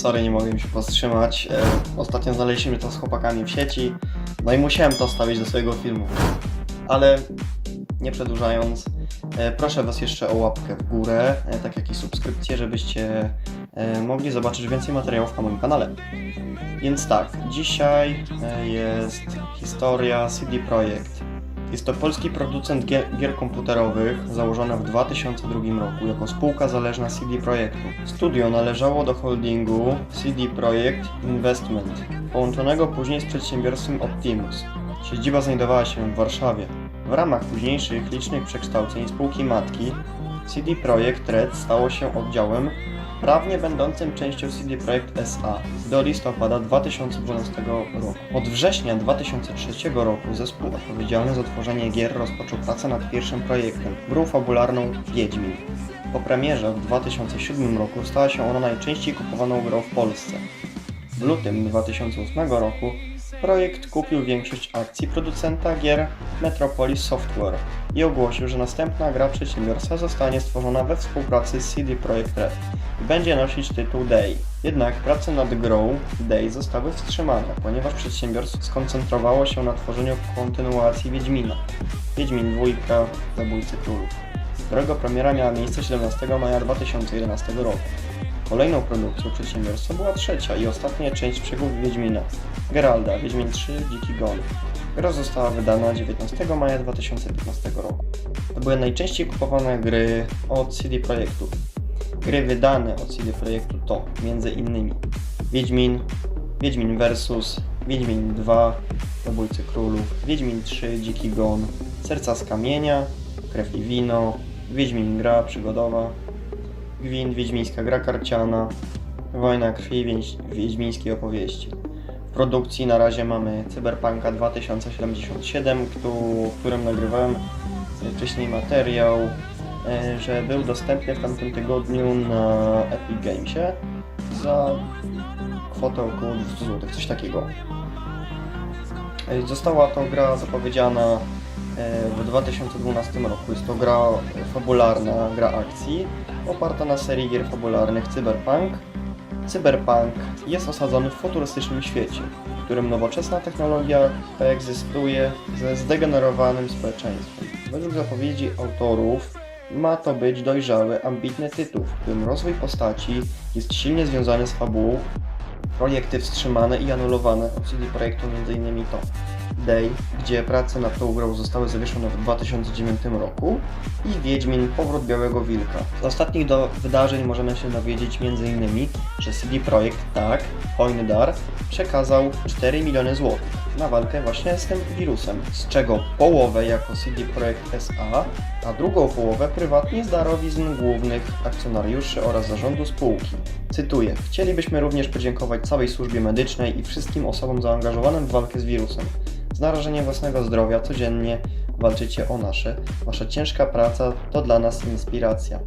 sorry, nie mogłem się powstrzymać. E, ostatnio znaleźliśmy to z chłopakami w sieci, no i musiałem to stawić do swojego filmu. Ale nie przedłużając, e, proszę Was jeszcze o łapkę w górę, e, tak jak i subskrypcję, żebyście mogli zobaczyć więcej materiałów na moim kanale. Więc tak, dzisiaj jest historia CD Projekt. Jest to polski producent gier, komputerowych, założona w 2002 roku jako spółka zależna CD Projektu. Studio należało do holdingu CD Projekt Investment, połączonego później z przedsiębiorstwem Optimus. Siedziba znajdowała się w Warszawie. W ramach późniejszych licznych przekształceń spółki matki, CD Projekt Red stało się oddziałem prawnie będącym częścią CD Projekt SA do listopada 2012 roku. Od września 2003 roku zespół odpowiedzialny za tworzenie gier rozpoczął pracę nad pierwszym projektem, grą fabularną Wiedźmin. Po premierze w 2007 roku stała się ona najczęściej kupowaną grą w Polsce. W lutym 2008 roku projekt kupił większość akcji producenta gier Metropolis Software i ogłosił, że następna gra przedsiębiorstwa zostanie stworzona we współpracy z CD Projekt Red i będzie nosić tytuł Day. Jednak prace nad grą Day zostały wstrzymane, ponieważ przedsiębiorstwo skoncentrowało się na tworzeniu kontynuacji Wiedźmina. Wiedźmin 2 Zabójcy Królów, którego premiera miała miejsce 17 maja 2011 roku. Kolejną produkcją przedsiębiorstwa była trzecia i ostatnia część przygód Wiedźmina, Geralda, Wiedźmin 3, Dziki Gon. Gra została wydana 19 maja 2015 roku. To były najczęściej kupowane gry od CD Projektu. Gry wydane od CD Projektu to m.in. Wiedźmin, Wiedźmin Versus, Wiedźmin 2, Zabójcy Królów, Wiedźmin 3, Dziki Gon, Serca z Kamienia, Krew i Wino, Wiedźmin Gra Przygodowa, Gwint, Wiedźmińska Gra Karciana, Wojna Krwi, Wiedź- Wiedźmińskie Opowieści. W produkcji na razie mamy Cyberpunka 2077, któ- w którym nagrywałem e, wcześniej materiał, e, że był dostępny w tamtym tygodniu na Epic Gamesie za kwotę około 200 zł, coś takiego. E, Została to gra zapowiedziana w 2012 roku. Jest to gra fabularna, gra akcji, oparta na serii gier fabularnych Cyberpunk. Cyberpunk jest osadzony w futurystycznym świecie, w którym nowoczesna technologia koegzystuje ze zdegenerowanym społeczeństwem. Według zapowiedzi autorów ma to być dojrzały, ambitny tytuł, w którym rozwój postaci jest silnie związany z fabułą, projekty wstrzymane i anulowane od CD Projektu m.in. to Day, gdzie prace nad tą grą zostały zawieszone w 2009 roku i Wiedźmin Powrót Białego Wilka. Z ostatnich do wydarzeń możemy się dowiedzieć m.in., że CD Projekt tak, hojny dar, przekazał 4 miliony złotych na walkę właśnie z tym wirusem, z czego połowę jako CD Projekt SA, a drugą połowę prywatnie z darowizn głównych akcjonariuszy oraz zarządu spółki. Cytuję: Chcielibyśmy również podziękować całej służbie medycznej i wszystkim osobom zaangażowanym w walkę z wirusem. Z narażeniem własnego zdrowia codziennie walczycie o nasze. Wasza ciężka praca to dla nas inspiracja.